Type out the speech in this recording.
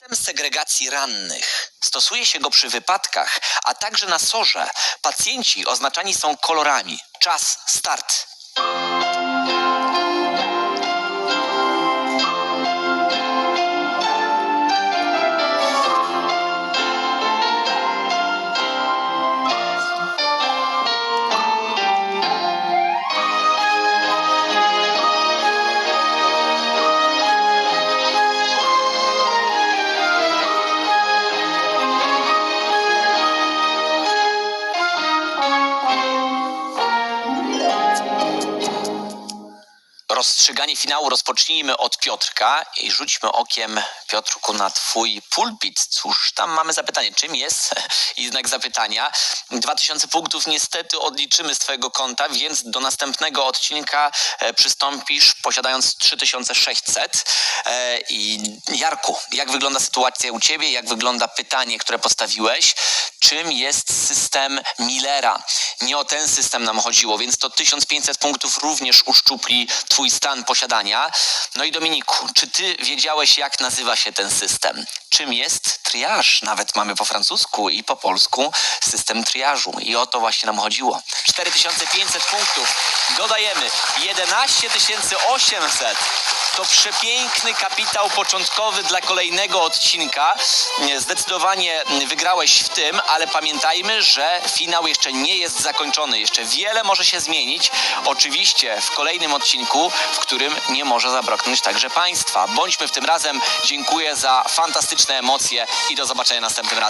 System segregacji rannych. Stosuje się go przy wypadkach, a także na sorze. Pacjenci oznaczani są kolorami. Czas, start. Rozstrzyganie finału rozpocznijmy od Piotrka i rzućmy okiem, Piotrku, na twój pulpit. Cóż, tam mamy zapytanie, czym jest? I znak zapytania. 2000 punktów niestety odliczymy z twojego konta, więc do następnego odcinka e, przystąpisz posiadając 3600. E, I Jarku, jak wygląda sytuacja u ciebie? Jak wygląda pytanie, które postawiłeś? Czym jest system Millera? Nie o ten system nam chodziło, więc to 1500 punktów również uszczupli twój stan posiadania. No i Dominiku, czy ty wiedziałeś, jak nazywa się ten system? Czym jest triaż? Nawet mamy po francusku i po polsku system triażu. I o to właśnie nam chodziło. 4500 punktów. Dodajemy 11800. To przepiękny kapitał początkowy dla kolejnego odcinka. Zdecydowanie wygrałeś w tym, ale pamiętajmy, że finał jeszcze nie jest zakończony. Jeszcze wiele może się zmienić. Oczywiście w kolejnym odcinku, w którym nie może zabraknąć także Państwa. Bądźmy w tym razem. Dziękuję za fantastyczne emocje i do zobaczenia następnym razem.